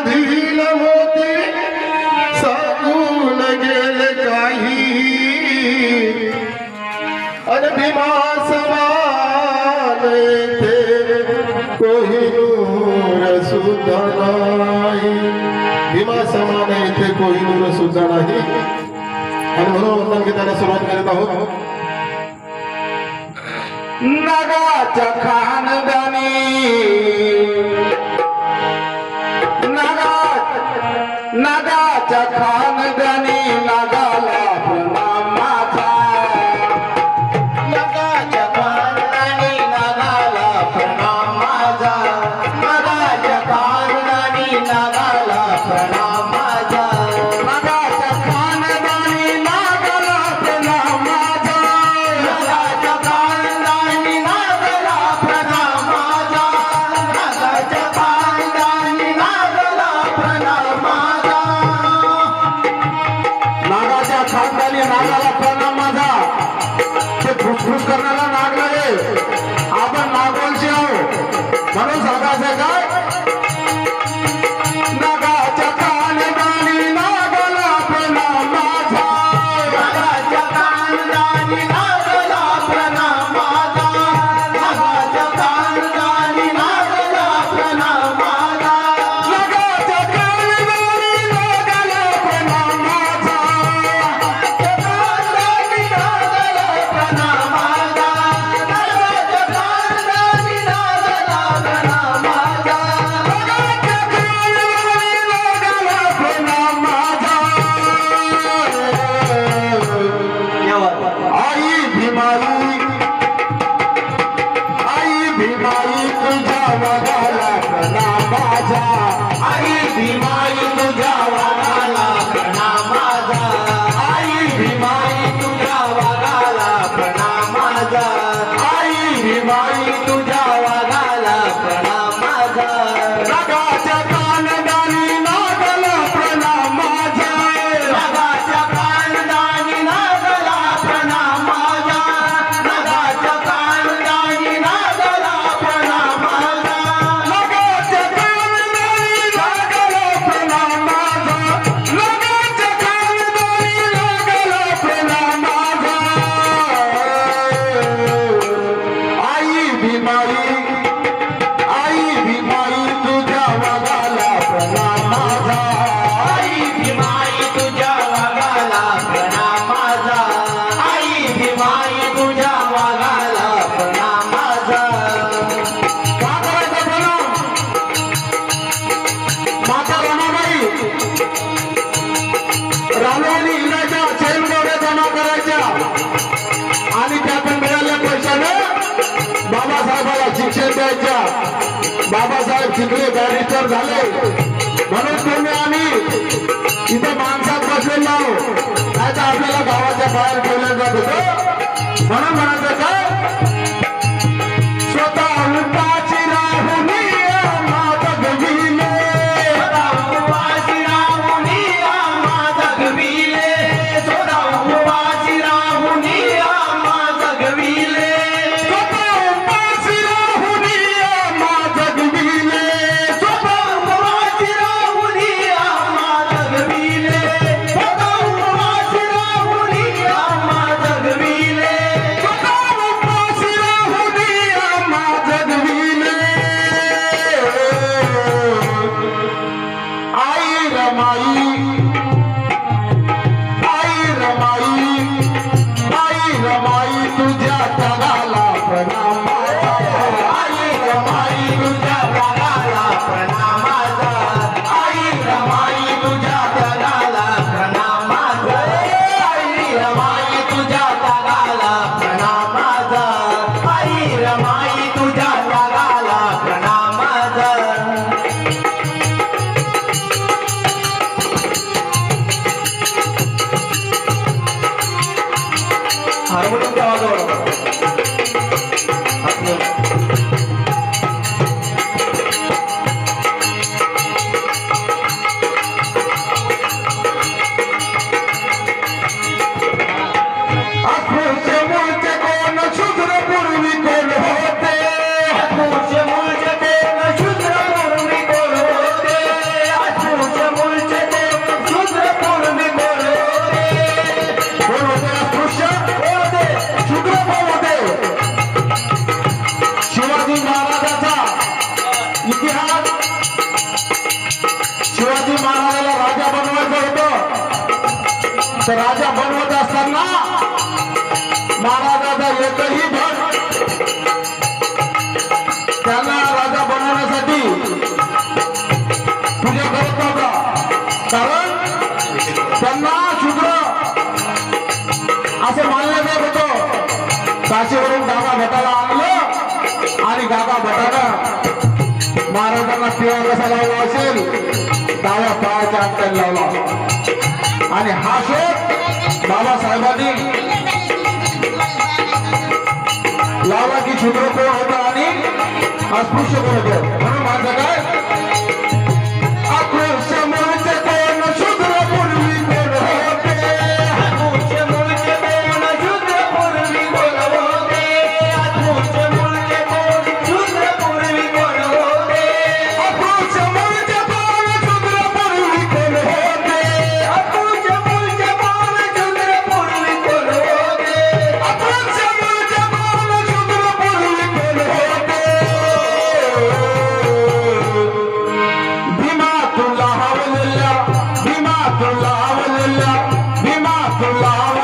मोदी मोदी सकून गही अभिमान कोही दूर सुद्धा नाही. भीमा समान इथे कोही दूर सुद्धा नाही. आणि म्हणून वंदन घेताना सुरुवात करत आहोत. नगाच्या खानदानी खुश करण्याला नाग नव्हे आपण नागोलचे आहोत. म्हणून सांगायचं का माई तुझ्या वडाला कला माझा आई ती तुझ्या वडाला साहेबाला शिक्षण द्यायच्या. बाबासाहेब शिंदे बॅरिस्टर झाले. म्हणून तुम्ही आम्ही इथं माणसात बसलेलो आहोत. नाही तर आपल्याला गावाच्या बाहेर ठेवल्या जात होतं. म्हणून म्हणायचं काय एकही भट त्यांना राजा बनवण्यासाठी पूजा करत नव्हता. कारण त्यांना शूद्र असं मानलं जात होतं. काशीवरून गागा भटाला आणि हा शोध बाबासाहेबांनी लावा की छुद्र कोण होता आणि अस्पृश्य कोण होतं? म्हणून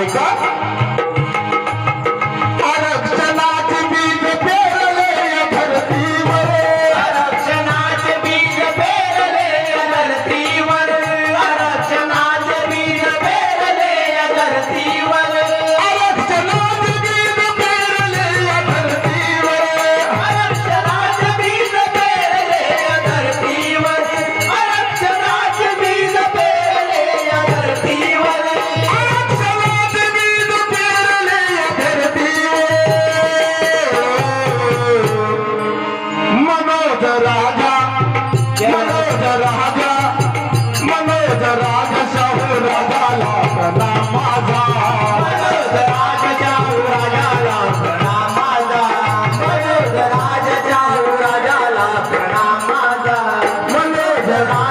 my God. Yeah.